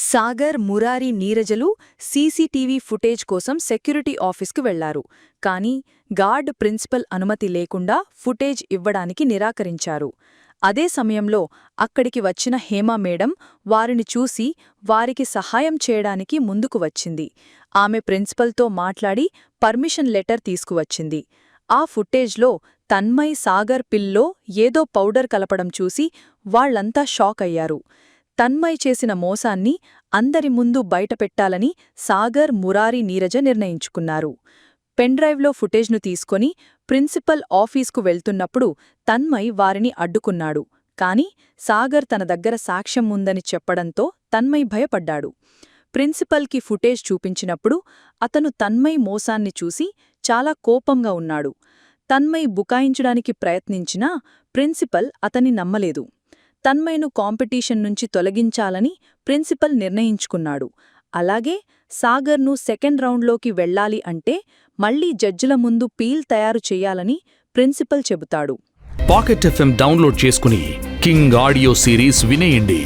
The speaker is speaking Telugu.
సాగర్ మురారి నీరజలు సీసీటీవీ ఫుటేజ్ కోసం సెక్యూరిటీ ఆఫీస్కు వెళ్ళారు. కానీ గార్డ్ ప్రిన్సిపల్ అనుమతి లేకుండా ఫుటేజ్ ఇవ్వడానికి నిరాకరించారు. అదే సమయంలో అక్కడికి వచ్చిన హేమా మేడం వారిని చూసి వారికి సహాయం చేయడానికి ముందుకు వచ్చింది. ఆమె ప్రిన్సిపల్తో మాట్లాడి పర్మిషన్ లెటర్ తీసుకువచ్చింది. ఆ ఫుటేజ్లో తన్మయ్ సాగర్ పిల్లో ఏదో పౌడర్ కలపడం చూసి వాళ్ళంతా షాక్ అయ్యారు. తన్మయ్ చేసిన మోసాన్ని అందరి ముందు బయటపెట్టాలని సాగర్ మురారి నీరజ నిర్ణయించుకున్నారు. పెన్డ్రైవ్లో ఫుటేజ్ను తీసుకొని ప్రిన్సిపల్ ఆఫీస్కు వెళ్తున్నప్పుడు తన్మయ్ వారిని అడ్డుకున్నాడు. కాని సాగర్ తన దగ్గర సాక్ష్యం ఉందని చెప్పడంతో తన్మయ్ భయపడ్డాడు. ప్రిన్సిపల్కి ఫుటేజ్ చూపించినప్పుడు అతను తన్మయ్ మోసాన్ని చూసి చాలా కోపంగా ఉన్నాడు. తన్మయ్ బుకాయించడానికి ప్రయత్నించినా ప్రిన్సిపల్ అతన్ని నమ్మలేదు. తన్మయను కాంపిటీషన్ నుంచి తొలగించాలని ప్రిన్సిపల్ నిర్ణయించుకున్నాడు. అలాగే సాగర్ను సెకండ్ రౌండ్లోకి వెళ్ళాలి అంటే మళ్ళీ జడ్జిల ముందు పీల్ తయారు చేయాలని ప్రిన్సిపల్ చెబుతాడు. పాకెట్ ఎఫ్ఎం డౌన్లోడ్ చేసుకుని కింగ్ ఆడియో సిరీస్ వినేయండి.